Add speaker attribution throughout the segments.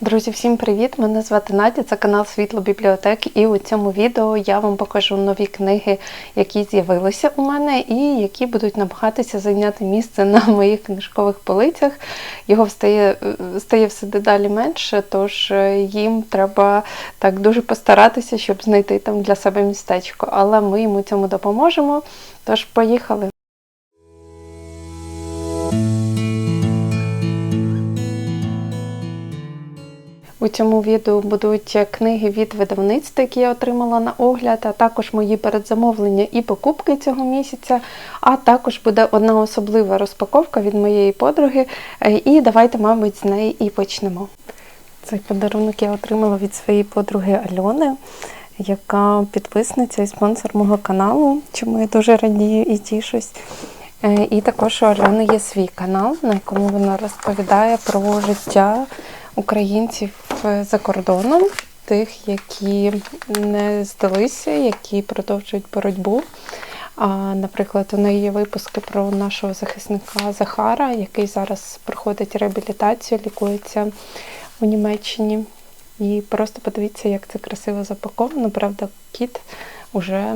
Speaker 1: Друзі, всім привіт! Мене звати Надя, це канал Світло Бібліотеки, і у цьому відео я вам покажу нові книги, які з'явилися у мене, і які будуть намагатися зайняти місце на моїх книжкових полицях. Його стає, стає все дедалі менше, тож е, їм треба так дуже постаратися, щоб знайти там для себе містечко. Але ми йому цьому допоможемо. Тож поїхали! У цьому відео будуть книги від видавництва, які я отримала на огляд, а також мої передзамовлення і покупки цього місяця. А також буде одна особлива розпаковка від моєї подруги. Е, І давайте, мабуть, з неї і почнемо. Цей подарунок я отримала від своєї подруги Альони, яка підписниця і спонсор мого каналу, чому я дуже радію і тішусь. Е, І також у Альони є свій канал, на якому вона розповідає про життя українців за кордоном, тих, які не здалися, які продовжують боротьбу. Наприклад, у неї є випуски про нашого захисника Захара, який зараз проходить реабілітацію, лікується у Німеччині. І просто подивіться, як це красиво запаковано. Правда, кіт вже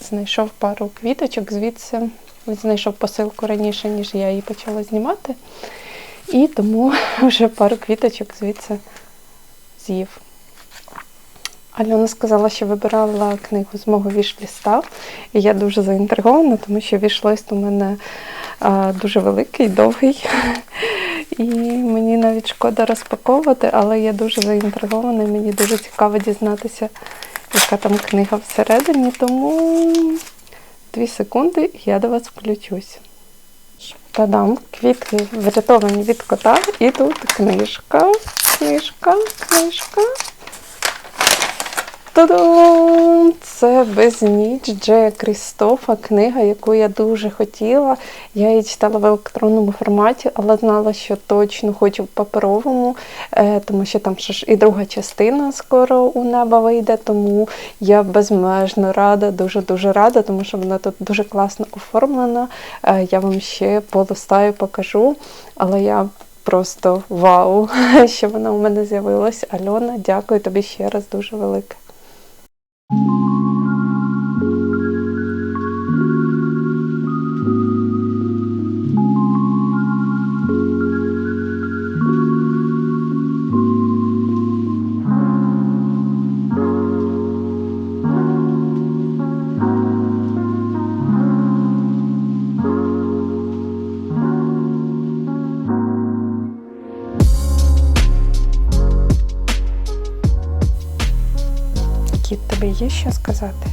Speaker 1: знайшов пару квіточок, звідси він знайшов посилку раніше, ніж я її почала знімати. І тому вже пару квіточок звідси з'їв. Альона сказала, що вибирала книгу з мого вішліста. І я дуже заінтригована, тому що вішлист у мене дуже великий, довгий. І мені навіть шкода розпаковувати, але я дуже заінтригована і мені дуже цікаво дізнатися, яка там книга всередині. Тому дві секунди і я до вас включусь. Та-дам, квітки врятовані від кота. І тут книжка, книжка, книжка. Та-дам! Це безніч Джея Крістофа, книга, яку я дуже хотіла. Я її читала в електронному форматі, але знала, що точно хочу в паперовому, е, тому що там ще ж і друга частина скоро у неба вийде. Тому я безмежно рада, дуже-дуже рада, тому що вона тут дуже класно оформлена. Е, Я вам ще полистаю, покажу. Але я просто вау, що вона у мене з'явилась. Альона, дякую тобі ще раз дуже велике. Є що сказати?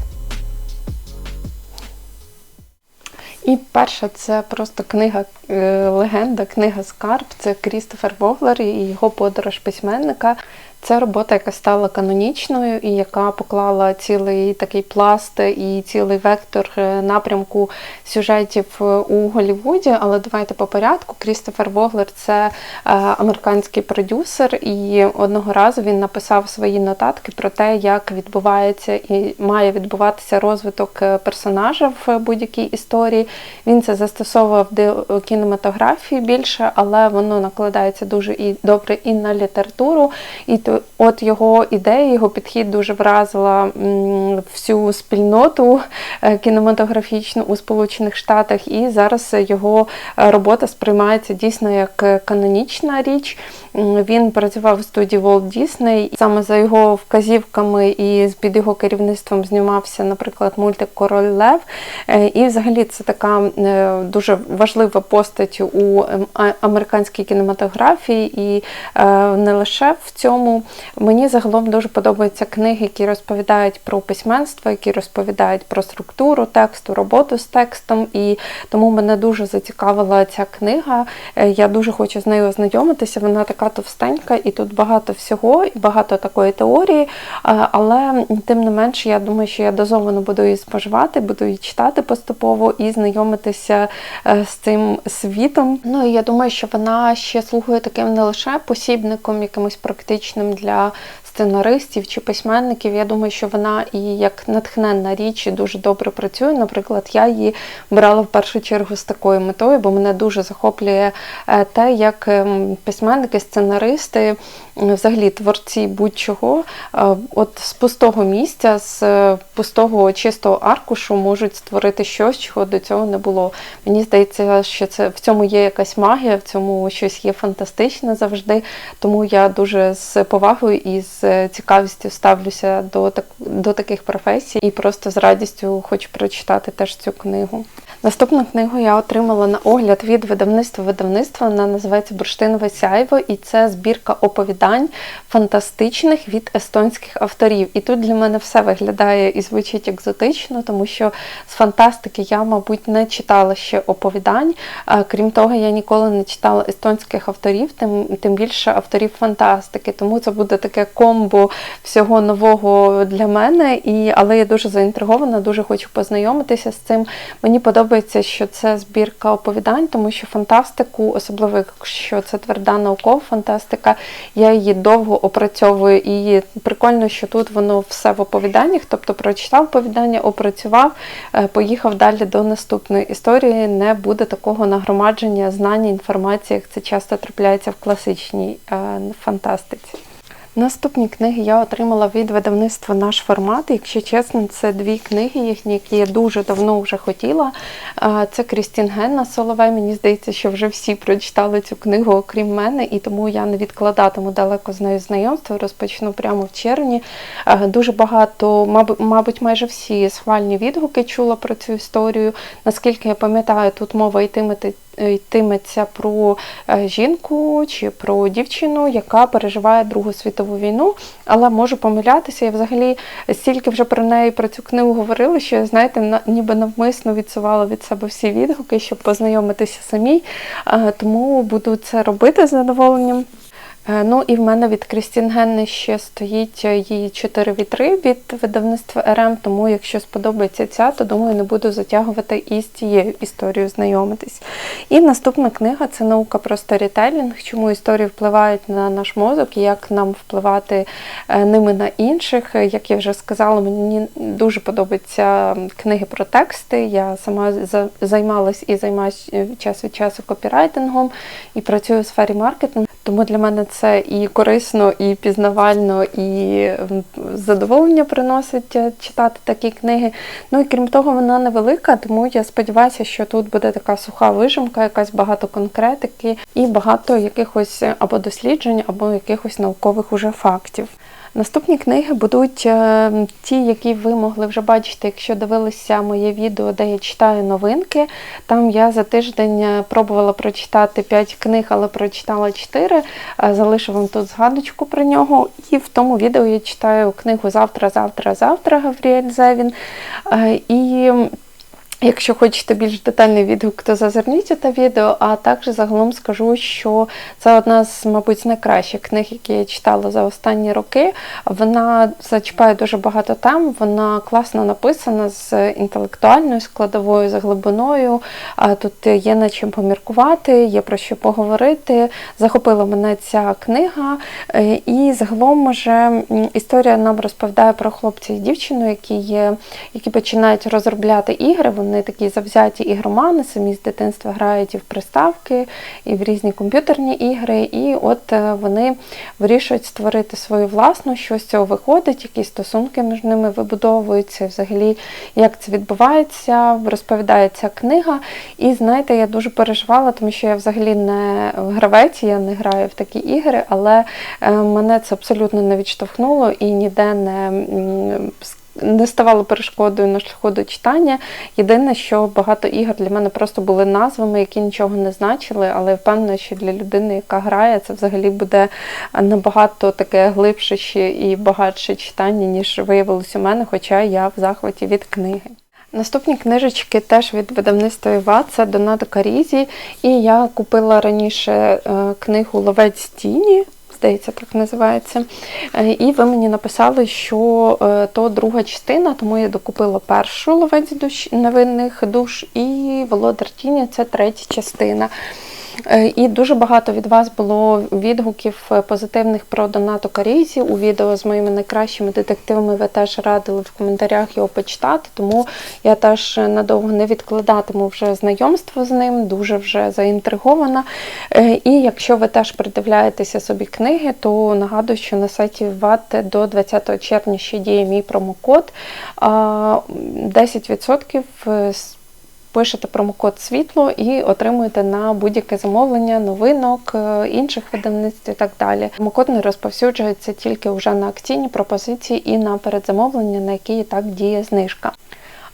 Speaker 1: І перша це просто книга е, легенда, книга Скарб. Це Крістофер Воглер і його подорож письменника. Це робота, яка стала канонічною і яка поклала цілий такий пласт і цілий вектор е, напрямку сюжетів у Голлівуді. Але давайте по порядку. Крістофер Воглер це е, американський продюсер, і одного разу він написав свої нотатки про те, як відбувається і має відбуватися розвиток е, персонажа в будь-якій історії. Він це застосовував до кінематографії більше, але воно накладається дуже і добре і на літературу. І от його ідея, його підхід дуже вразила всю спільноту е, кінематографічну у Сполучених Штатах, і зараз його е, робота сприймається дійсно як е, канонічна річ. Він працював в студії Walt Disney. Саме за його вказівками і під його керівництвом знімався, наприклад, мультик Король Лев. І взагалі це така дуже важлива постать у ем, американській кінематографії, і не лише в цьому. Мені загалом дуже подобаються книги, які розповідають про письменство, які розповідають про структуру тексту, роботу з текстом. І тому мене дуже зацікавила ця книга. Е, Я дуже хочу з нею ознайомитися. Вона така товстенька, і тут багато всього, і багато такої теорії. Е, Але тим не менше, я думаю, що я дозовано буду її споживати, буду її читати поступово і знайомитися е, з цим світом. Ну і я думаю, що вона ще слугує таким не лише посібником, якимось практичним для сценаристів чи письменників. Я думаю, що вона і як натхненна річ і дуже добре працює. Наприклад, я її брала в першу чергу з такою метою, бо мене дуже захоплює е, те, як ем, письменники, сценаристи, взагалі творці будь-чого, е, от з пустого місця, з е, пустого чистого аркушу можуть створити щось, чого до цього не було. Мені здається, що це в цьому є якась магія, в цьому щось є фантастичне завжди. Тому я дуже з повагою і з цікавістю ставлюся до так до таких професій і просто з радістю хочу прочитати теж цю книгу. Наступну книгу я отримала на огляд від видавництва видавництва. Вона називається Бурштинове сяйво, і це збірка оповідань фантастичних від естонських авторів. І тут для мене все виглядає і звучить екзотично, тому що з фантастики я, мабуть, не читала ще оповідань. Крім того, я ніколи не читала естонських авторів, тим тим більше авторів фантастики. Тому це буде таке комбо всього нового для мене. І, Але я дуже заінтригована, дуже хочу познайомитися з цим. Мені подобається, що це збірка оповідань, тому що фантастику, особливо якщо це тверда наукова фантастика, я її довго опрацьовую. І прикольно, що тут воно все в оповіданнях, тобто прочитав оповідання, опрацював, е, поїхав далі до наступної історії. Не буде такого нагромадження знання, інформації, як це часто трапляється в класичній е, фантастиці. Наступні книги я отримала від видавництва наш формат. Якщо чесно, це дві книги, їхні, які я дуже давно вже хотіла. Це Крістін Генна Соловей. Мені здається, що вже всі прочитали цю книгу, окрім мене, і тому я не відкладатиму далеко з нею знайомство. Розпочну прямо в червні. Дуже багато, мабуть, майже всі схвальні відгуки чула про цю історію. Наскільки я пам'ятаю, тут мова йтиме йтиметься про е, жінку чи про дівчину, яка переживає Другу світову війну, але можу помилятися. Я взагалі стільки вже про неї про цю книгу говорила, що знаєте, ніби навмисно відсувала від себе всі відгуки, щоб познайомитися самій. Тому буду це робити з задоволенням. Е, ну і в мене від Крістін Генни ще стоїть е, її 4 вітри від видавництва РМ, тому якщо сподобається ця, то думаю, не буду затягувати і з цією історією знайомитись. І наступна книга це наука про сторітелінг, чому історії впливають на наш мозок, як нам впливати е, ними на інших. Як я вже сказала, мені дуже подобаються книги про тексти. Я сама займалась і займаюся час від часу копірайтингом і працюю у сфері маркетингу. Тому для мене це і корисно, і пізнавально, і задоволення приносить е, читати такі книги. Ну і крім того, вона невелика, тому я сподіваюся, що тут буде така суха вижимка, якась багато конкретики і багато якихось або досліджень, або якихось наукових уже фактів. Наступні книги будуть е, ті, які ви могли вже бачити, якщо дивилися моє відео, де я читаю новинки. Там я за тиждень е, пробувала прочитати 5 книг, але прочитала 4. Е, залишу вам тут згадочку про нього. І в тому відео я читаю книгу Завтра, завтра, завтра Гавріель Зевін. І Якщо хочете більш детальний відгук, то зазирніть це відео, а також загалом скажу, що це одна з, мабуть, найкращих книг, які я читала за останні роки. Вона зачіпає дуже багато тем, вона класно написана з інтелектуальною складовою, з глибиною. Тут є над чим поміркувати, є про що поговорити. Захопила мене ця книга. Е, і загалом, може, історія нам розповідає про хлопця і дівчину, які є, які починають розробляти ігри вони такі завзяті ігромани, самі з дитинства грають і в приставки, і в різні комп'ютерні ігри. І от е, вони вирішують створити свою власну, що з цього виходить, які стосунки між ними вибудовуються, взагалі, як це відбувається, розповідає ця книга. І знаєте, я дуже переживала, тому що я взагалі не гравець, я не граю в такі ігри, але е, мене це абсолютно не відштовхнуло і ніде не не ставало перешкодою на шляху до читання. Єдине, що багато ігор для мене просто були назвами, які нічого не значили, але впевнена, що для людини, яка грає, це взагалі буде набагато таке глибше і багатше читання, ніж виявилось у мене, хоча я в захваті від книги. Наступні книжечки теж від видавництва Іва, це Донато Карізі. І я купила раніше е, книгу Ловець тіні здається, так називається. Е, і ви мені написали, що е, то друга частина, тому я докупила першу ловець душ невинних душ, і Володар Тіні це третя частина. Е, І дуже багато від вас було відгуків е, позитивних про Донату Карізі у відео з моїми найкращими детективами. Ви теж радили в коментарях його почитати, тому я теж надовго не відкладатиму вже знайомство з ним, дуже вже заінтригована. Е, І якщо ви теж придивляєтеся собі книги, то нагадую, що на сайті ВАТ до 20 червня ще діє мій промокод. А, 10% з- пишете промокод світло і отримуєте на будь-яке замовлення новинок, е, інших видавництв і так далі. Промокод не розповсюджується тільки вже на акційні пропозиції і на передзамовлення, на які і так діє знижка.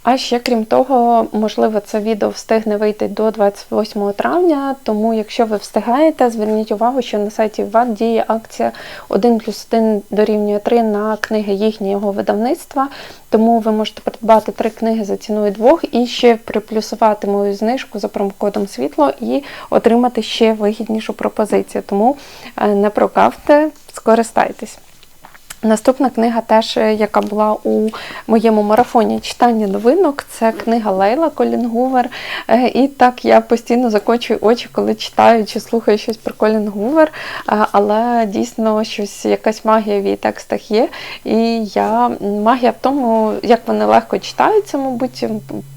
Speaker 1: А ще крім того, можливо, це відео встигне вийти до 28 травня. Тому, якщо ви встигаєте, зверніть увагу, що на сайті ВАД діє акція 1 плюс 1 дорівнює 3 на книги їхнього видавництва. Тому ви можете придбати три книги за ціною двох і ще приплюсувати мою знижку за промокодом світло і отримати ще вигіднішу пропозицію. Тому е, не прогавте, скористайтесь. Наступна книга, теж е, яка була у моєму марафоні читання новинок, це книга Лейла Колін Гувер. Е, І так я постійно закочую очі, коли читаю чи слухаю щось про Колін Гувер, Е, але дійсно щось, якась магія в її текстах є. І я магія в тому, як вони легко читаються, мабуть,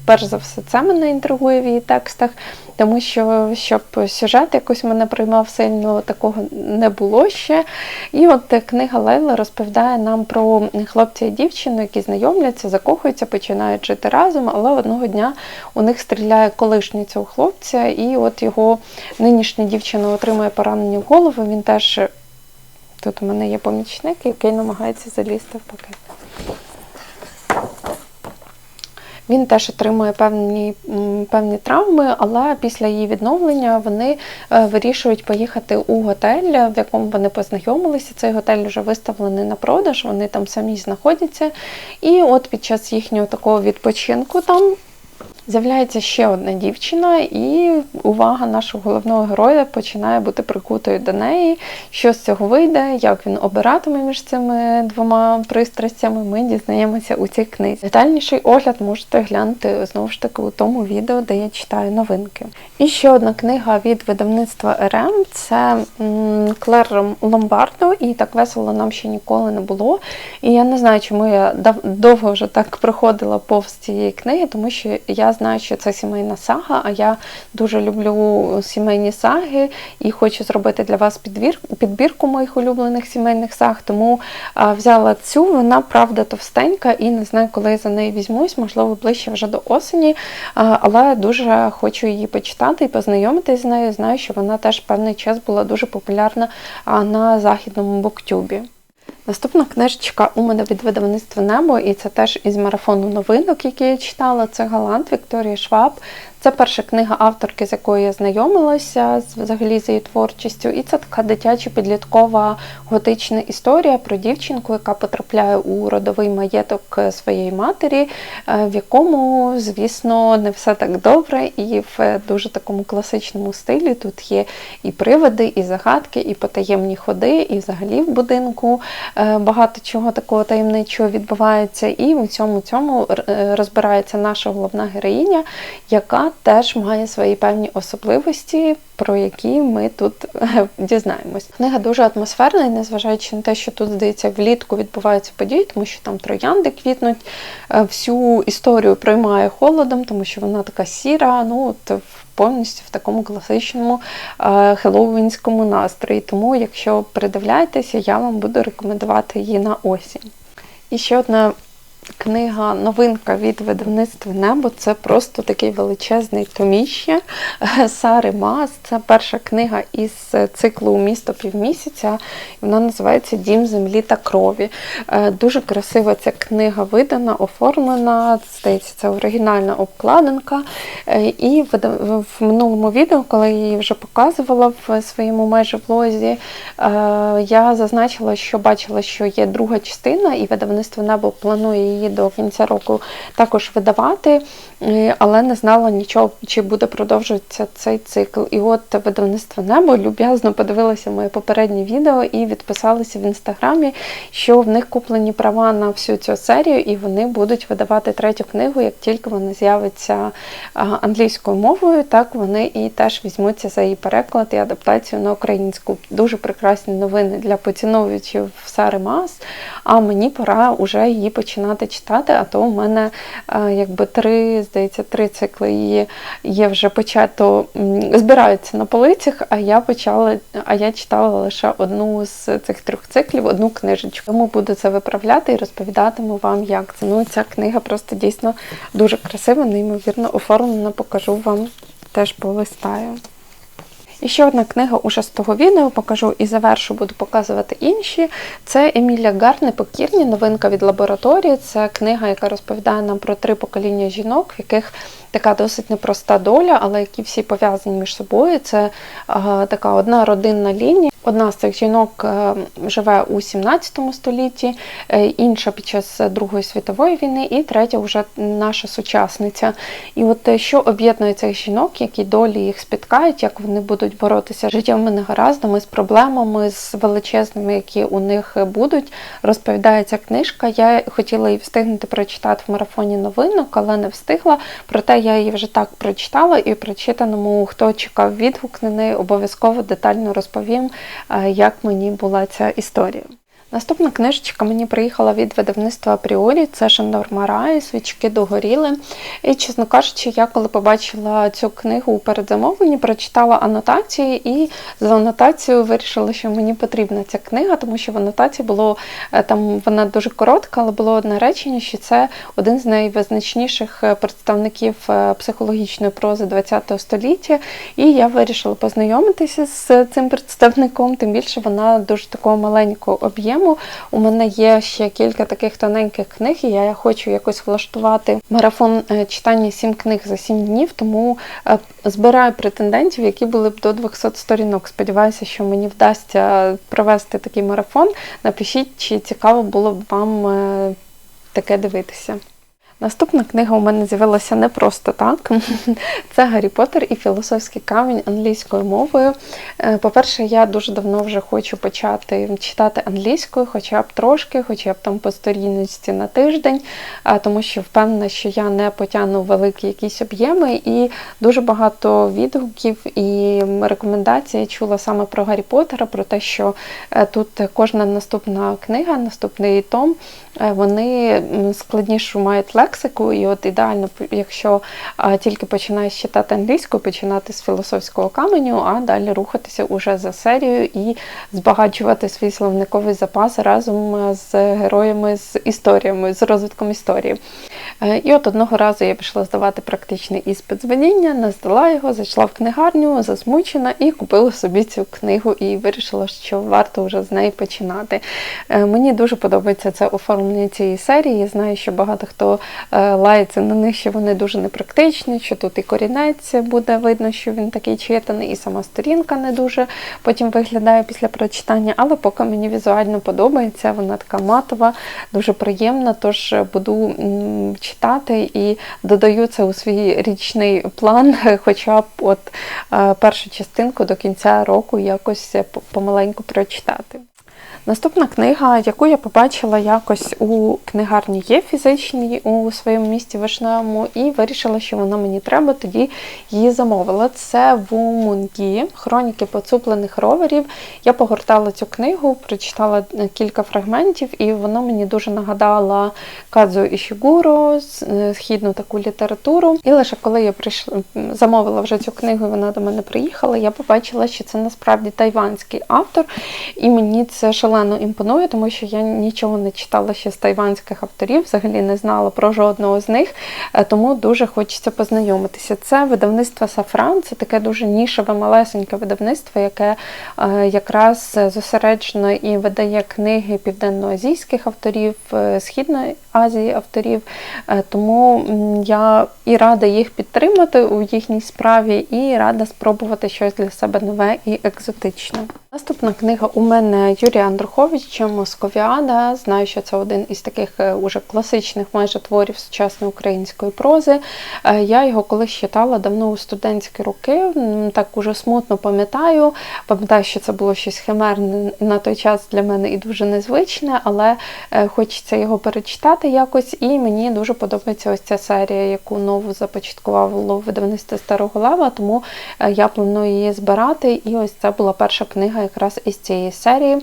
Speaker 1: перш за все, це мене інтригує в її текстах. Тому що щоб сюжет якось мене приймав сильно, такого не було ще. І от книга Лейла розповідає нам про хлопця і дівчину, які знайомляться, закохуються, починають жити разом, але одного дня у них стріляє колишній цього хлопця, і от його нинішня дівчина отримує поранення в голову. Він теж тут у мене є помічник, який намагається залізти в пакет. Він теж отримує певні, певні травми, але після її відновлення вони е, вирішують поїхати у готель, в якому вони познайомилися. Цей готель вже виставлений на продаж, вони там самі знаходяться. І от під час їхнього такого відпочинку там. З'являється ще одна дівчина, і увага нашого головного героя починає бути прикутою до неї. Що з цього вийде, як він обиратиме між цими двома пристрастями, ми дізнаємося у цій книзі. Детальніший огляд можете глянути знову ж таки у тому відео, де я читаю новинки. І ще одна книга від видавництва РМ це Клер Ломбардо, і так весело нам ще ніколи не було. І я не знаю, чому я довго вже так проходила повз цієї книги, тому що я знаю, що це сімейна сага, а я дуже люблю сімейні саги і хочу зробити для вас підбір, підбірку моїх улюблених сімейних саг. Тому взяла цю, вона правда товстенька і не знаю, коли я за неї візьмусь, можливо, ближче вже до осені, але дуже хочу її почитати і познайомитись з нею. Знаю, що вона теж певний час була дуже популярна на західному буктюбі. Наступна книжечка у мене від видавництва Небо, і це теж із марафону новинок, які я читала. Це Галант Вікторії Шваб. Це перша книга авторки, з якою я знайомилася взагалі з її творчістю. І це така дитяча підліткова готична історія про дівчинку, яка потрапляє у родовий маєток е, своєї матері, е, в якому, звісно, не все так добре, і в дуже такому класичному стилі. Тут є і привиди, і загадки, і потаємні ходи, і взагалі в будинку багато чого такого таємничого відбувається. І у цьому цьому е, розбирається наша головна героїня, яка теж має свої певні особливості, про які ми тут е, дізнаємось. Книга дуже атмосферна, і незважаючи на те, що тут, здається, влітку відбуваються події, тому що там троянди квітнуть, е, всю історію приймає холодом, тому що вона така сіра, ну от повністю в такому класичному е, хеллоуінському настрої. Тому, якщо придивляєтеся, я вам буду рекомендувати її на осінь. І ще одна книга, новинка від видавництва Небо. Це просто такий величезний томіще Сари Мас. Це перша книга із циклу Місто півмісяця. Вона називається Дім землі та крові. Е, Дуже красива ця книга видана, оформлена. Здається, це оригінальна обкладинка. Е, І в минулому відео, коли я її вже показувала в своєму майже влозі, е, я зазначила, що бачила, що є друга частина, і видавництво небо планує її до кінця року також видавати, е, але не знала нічого, чи буде продовжуватися цей цикл. І от видавництво небо люб'язно подивилося моє попереднє відео і відписалися в інстаграмі, що в них куплені права на всю цю серію, і вони будуть видавати третю книгу, як тільки вона з'явиться англійською мовою, так вони і теж візьмуться за її переклад і адаптацію на українську. Дуже прекрасні новини для поціновувачів Сари Мас. А мені пора вже її починати читати. А то у мене якби три, здається, три цикли її є вже почато збираються на полицях. А я почала, а я читала лише одну з цих трьох циклів, одну книжечку. Тому буду це виправляти і розповідатиму вам, як це. Ну, ця книга просто дійсно дуже красива, неймовірно оформлена. Покажу вам теж полистаю. І ще одна книга уже з того відео покажу і завершу, буду показувати інші. Це Емілія Гар Непокірні, новинка від лабораторії. Це книга, яка розповідає нам про три покоління жінок, в яких така досить непроста доля, але які всі пов'язані між собою. Це така одна родинна лінія. Одна з цих жінок е, живе у 17 столітті, е, інша під час Другої світової війни, і третя вже наша сучасниця. І от е, що об'єднує цих жінок, які долі їх спіткають, як вони будуть боротися з життєвими негараздами, з проблемами, з величезними, які у них будуть, розповідає ця книжка. Я хотіла її встигнути прочитати в марафоні новинок, але не встигла. Проте я її вже так прочитала і прочитаному, хто чекав відгук на неї, обов'язково детально розповім. Е, як мені була ця історія. Наступна книжечка мені приїхала від видавництва Апріорі, це Шандор Марай, свічки догоріли. І, чесно кажучи, я коли побачила цю книгу у передзамовленні, прочитала анотації, і за анотацією вирішила, що мені потрібна ця книга, тому що в анотації було е, там вона дуже коротка, але було одне речення, що це один з найвизначніших е, представників е, психологічної прози ХХ століття. І я вирішила познайомитися з цим представником, тим більше вона дуже такого маленького об'єму тему. У мене є ще кілька таких тоненьких книг, і я хочу якось влаштувати марафон е, читання сім книг за сім днів, тому е, збираю претендентів, які були б до 200 сторінок. Сподіваюся, що мені вдасться провести такий марафон. Напишіть, чи цікаво було б вам е, таке дивитися. Наступна книга у мене з'явилася не просто так. Це Гаррі Поттер і філософський камінь англійською мовою. Е, по-перше, я дуже давно вже хочу почати читати англійською, хоча б трошки, хоча б там по сторінності на тиждень, тому що впевнена, що я не потягну великі якісь об'єми, і дуже багато відгуків і рекомендацій я чула саме про Гаррі Поттера, про те, що е, тут кожна наступна книга, наступний том, вони складнішу мають лексику, і от ідеально, якщо тільки починаєш читати англійську, починати з філософського каменю, а далі рухатися уже за серією і збагачувати свій словниковий запас разом з героями, з історіями, з розвитком історії. Е, і от одного разу я пішла здавати практичний іспит з водіння, не здала його, зайшла в книгарню, засмучена і купила собі цю книгу і вирішила, що варто вже з неї починати. Е, мені дуже подобається це оформлення цієї серії. Я знаю, що багато хто Е, лається на них, що вони дуже непрактичні, що тут і корінець буде видно, що він такий читаний, і сама сторінка не дуже потім виглядає після прочитання, але поки мені візуально подобається, вона така матова, дуже приємна, тож буду читати і додаю це у свій річний план, хоча б от е, першу частинку до кінця року якось помаленьку прочитати. Наступна книга, яку я побачила якось у книгарні є фізичній у своєму місті Вишневому, і вирішила, що вона мені треба, тоді її замовила. Це Вумунгі, хроніки поцуплених роверів. Я погортала цю книгу, прочитала кілька фрагментів, і вона мені дуже нагадала Кадзу Ішігуро, е, східну таку літературу. І лише коли я прийшла, замовила вже цю книгу, і вона до мене приїхала, я побачила, що це насправді тайванський автор, і мені це шалено шалено імпонує, тому що я нічого не читала ще з тайванських авторів, взагалі не знала про жодного з них, е, тому дуже хочеться познайомитися. Це видавництво Сафран, це таке дуже нішеве, малесеньке видавництво, яке е, якраз зосереджено і видає книги південноазійських авторів, е, Східної Азії авторів. Тому я і рада їх підтримати у їхній справі, і рада спробувати щось для себе нове і екзотичне. Наступна книга у мене Юрія Андруховича Московіада. Знаю, що це один із таких е, уже класичних майже творів сучасної української прози. Е, Я його колись читала давно у студентські роки, так уже смутно пам'ятаю. Пам'ятаю, що це було щось химерне на той час для мене і дуже незвичне, але е, хочеться його перечитати якось. І мені дуже подобається ось ця серія, яку нову започаткувало видавництво Старого Лева, тому я планую її збирати. І ось це була перша книга якраз із цієї серії.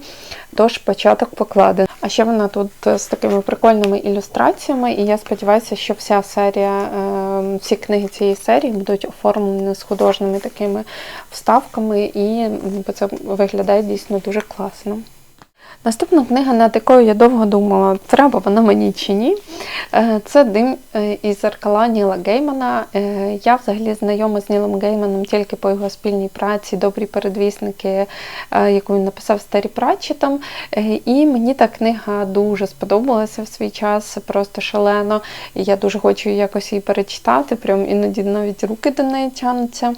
Speaker 1: Тож початок покладений. А ще вона тут е, з такими прикольними ілюстраціями, і я сподіваюся, що вся серія, е, всі книги цієї серії будуть оформлені з художніми такими вставками, і це виглядає дійсно дуже класно. Наступна книга, над якою я довго думала, треба вона мені чи ні. Е, Це Дим е, із зеркала Ніла Геймана. Е, Я взагалі знайома з Нілом Гейманом тільки по його спільній праці Добрі передвісники, яку він написав старі Пратчетом. І мені та книга дуже сподобалася в свій час, просто шалено. Я дуже хочу якось її перечитати, прям іноді навіть руки до неї тянуться.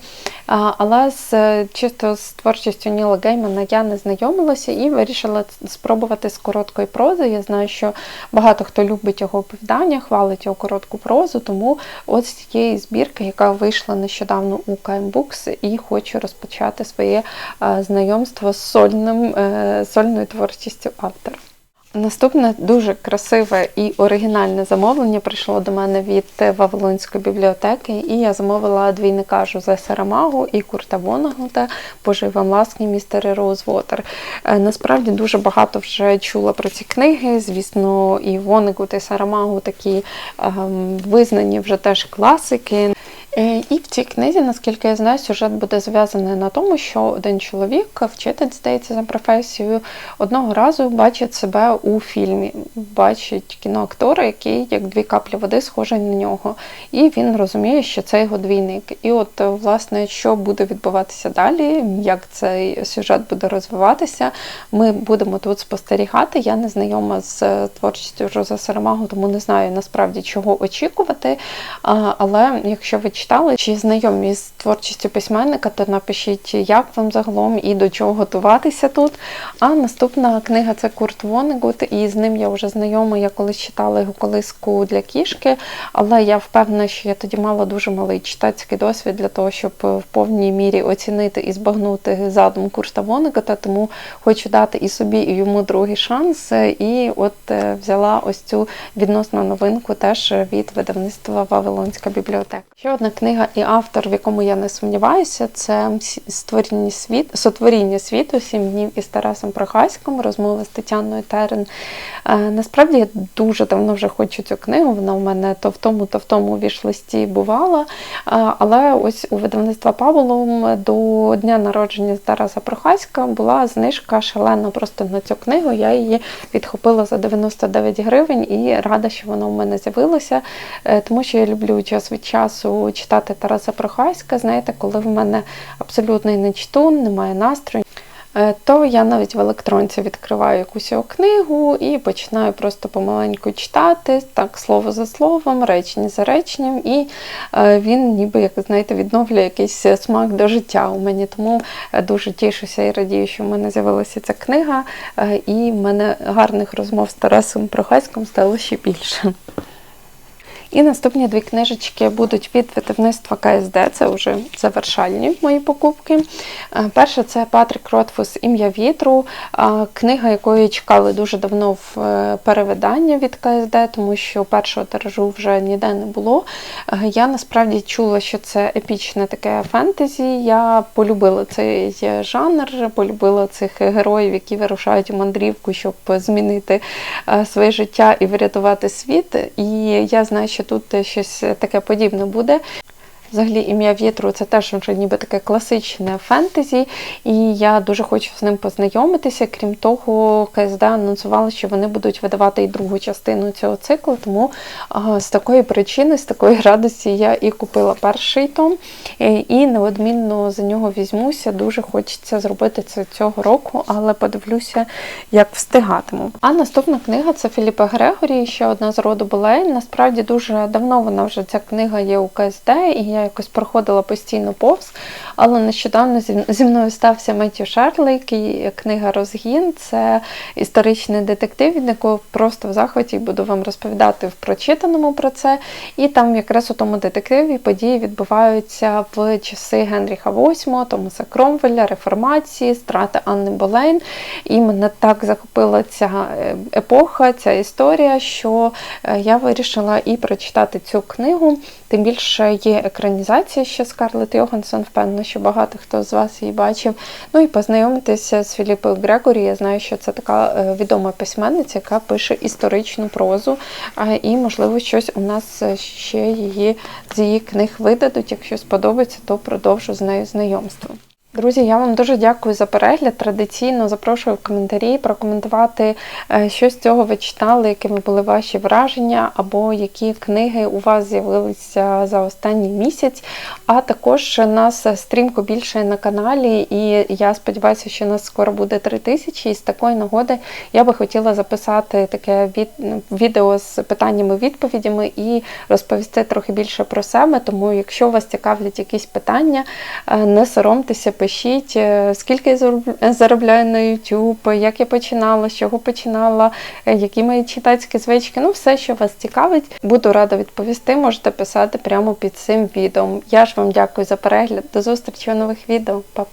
Speaker 1: Але з чисто з творчістю Ніла Геймана я не знайомилася і вирішила спробувати з короткої прози. Я знаю, що багато хто любить його оповідання, хвалить його коротку прозу, тому от з цієї збірки, яка вийшла нещодавно у KM Books, і хочу розпочати своє е, знайомство з сольним, е, сольною творчістю автора. Наступне дуже красиве і оригінальне замовлення прийшло до мене від Вавилонської бібліотеки, і я замовила двійника Жозе Сарамагу і Курта Вонагута «Боже вам ласки, містер Роузвотер. Е, Насправді дуже багато вже чула про ці книги. Звісно, і Вонегут, і Сарамагу такі ем, визнані вже теж класики. Е, І в цій книзі, наскільки я знаю, сюжет буде зв'язаний на тому, що один чоловік, вчитель, здається, за професією, одного разу бачить себе у фільмі, бачить кіноактора, який як дві каплі води схожий на нього. І він розуміє, що це його двійник. І от, власне, що буде відбуватися далі, як цей сюжет буде розвиватися, ми будемо тут спостерігати. Я не знайома з е, творчістю Жозе Сарамагу, тому не знаю насправді чого очікувати. Але якщо ви читали чи знайомі з творчістю письменника, то напишіть, як вам загалом і до чого готуватися тут. А наступна книга це Курт Вонегут, і з ним я вже знайома. Я колись читала його колиску для кішки, але я впевнена, що я тоді мала дуже малий читацький досвід для того, щоб в повній мірі оцінити і збагнути задум Курта Вонегута, тому хочу дати і собі, і йому другий шанс. І от е, взяла ось цю відносну новинку теж від видавництва Вавилонська бібліотека. Ще одна книга і автор, в якому я не сумніваюся, це створіння світ, сотворіння світу сім днів із Тарасом Прохаськом, розмови з Тетяною Терен. Е, Насправді я дуже давно вже хочу цю книгу. Вона у мене то в тому, то в тому вішлисті бувала. Е, Але ось у видавництва Павлом до дня народження Тараса Прохаська була знижка шалена просто на цю книгу. Я її відхопила за 99 гривень і рада, що вона у мене з'явилася, е, тому що я люблю час від часу читати Тараса Прохаська. Знаєте, коли в мене абсолютний нечтун, немає настрою. Е, То я навіть в електронці відкриваю якусь книгу і починаю просто помаленьку читати, так слово за словом, речення за реченням, і е, він ніби, як знаєте, відновлює якийсь смак до життя у мені. Тому е, дуже тішуся і радію, що в мене з'явилася ця книга, і в мене гарних розмов з Тарасом Прохаськом стало ще більше. І наступні дві книжечки будуть від видавництва КСД, це вже завершальні мої покупки. Е, Перша це Патрік Ротфус Ім'я вітру, е, книга, якої чекали дуже давно в е, перевидання від КСД, тому що першого тиражу вже ніде не було. Я насправді чула, що це епічне таке фентезі. Я полюбила цей жанр, полюбила цих героїв, які вирушають у мандрівку, щоб змінити своє життя і врятувати світ. І я знаю, що тут щось таке подібне буде. Взагалі, ім'я вітру це теж вже ніби таке класичне фентезі, і я дуже хочу з ним познайомитися. Крім того, КСД анонсували, що вони будуть видавати і другу частину цього циклу. Тому з такої причини, з такої радості, я і купила перший том, і, і неодмінно за нього візьмуся. Дуже хочеться зробити це цього року, але подивлюся, як встигатиму. А наступна книга це Філіпа Грегорі, ще одна з роду Болейн. Насправді дуже давно вона вже ця книга є у КСД, і я якось проходила постійно повз. Але нещодавно зі, мною стався Меттю Шарлейк і книга Розгін. Це історичний детектив, від якого просто в захваті буду вам розповідати в прочитаному про це. І там якраз у тому детективі події відбуваються в часи Генріха VIII, Томаса Кромвеля, реформації, страти Анни Болейн. І мене так захопила ця е, епоха, ця історія, що е, я вирішила і прочитати цю книгу. Тим більше є екранізація ще Скарлетт Йоханссон, впевнена, що багато хто з вас її бачив. Ну і познайомитися з Філіппою Грегорі. Я знаю, що це така е, відома письменниця, яка пише історичну прозу. І, можливо, щось у нас е, ще її з її книг видадуть. Якщо сподобається, то продовжу з нею знайомство. Друзі, я вам дуже дякую за перегляд. Традиційно запрошую в коментарі прокоментувати, е, що з цього ви читали, якими були ваші враження, або які книги у вас з'явилися за останній місяць. А також нас стрімко більше на каналі, і я сподіваюся, що нас скоро буде 3 тисячі. І з такої нагоди я би хотіла записати таке від... відео з питаннями-відповідями і розповісти трохи більше про себе. Тому, якщо вас цікавлять якісь питання, е, не соромтеся, пишіть, е, скільки я заробляю на YouTube, як я починала, з чого починала, е, які мої читацькі звички. Ну, все, що вас цікавить, буду рада відповісти. Можете писати прямо під цим відео. Я ж вам дякую за перегляд. До зустрічі у нових відео. Па-па.